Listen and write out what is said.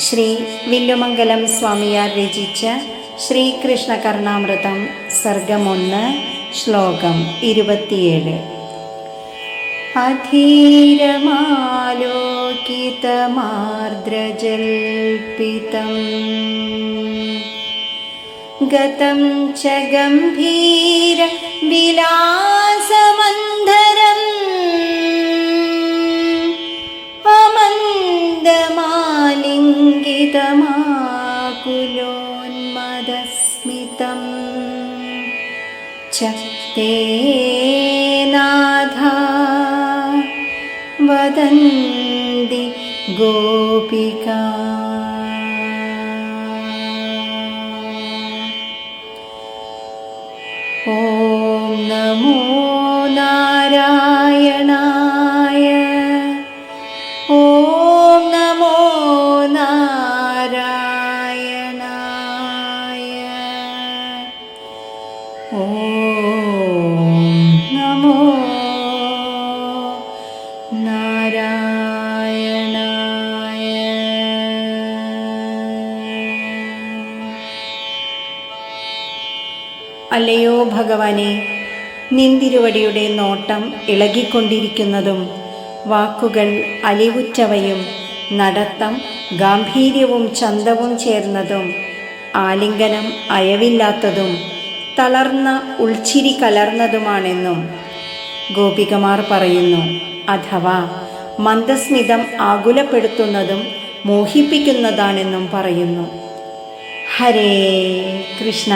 ശ്രീ വില്ലുമംഗലം സ്വാമിയാർ രചിച്ച ശ്രീകൃഷ്ണ കർണാമൃതം സർഗമൊന്ന് ശ്ലോകം ഇരുപത്തിയേഴ്. അധീരമാലോകിതമാർദ്രജൽപിതം. ഗതം ച पुरोन्मदस्मितं चनाधा वदन्ति गोपिका। ॐ नमो ഓം നമോ നാരായണായ അല്ലയോ ഭഗവാനെ നിന്തിരുവടിയുടെ നോട്ടം ഇളകിക്കൊണ്ടിരിക്കുന്നതും വാക്കുകൾ അലിവുറ്റവയും നടത്തം ഗാംഭീര്യവും ചന്തവും ചേർന്നതും ആലിംഗനം അയവില്ലാത്തതും തളർന്ന ഉൾച്ചിരി കലർന്നതുമാണെന്നും ഗോപികമാർ പറയുന്നു അഥവാ മന്ദസ്മിതം ആകുലപ്പെടുത്തുന്നതും മോഹിപ്പിക്കുന്നതാണെന്നും പറയുന്നു. ഹരേ കൃഷ്ണ.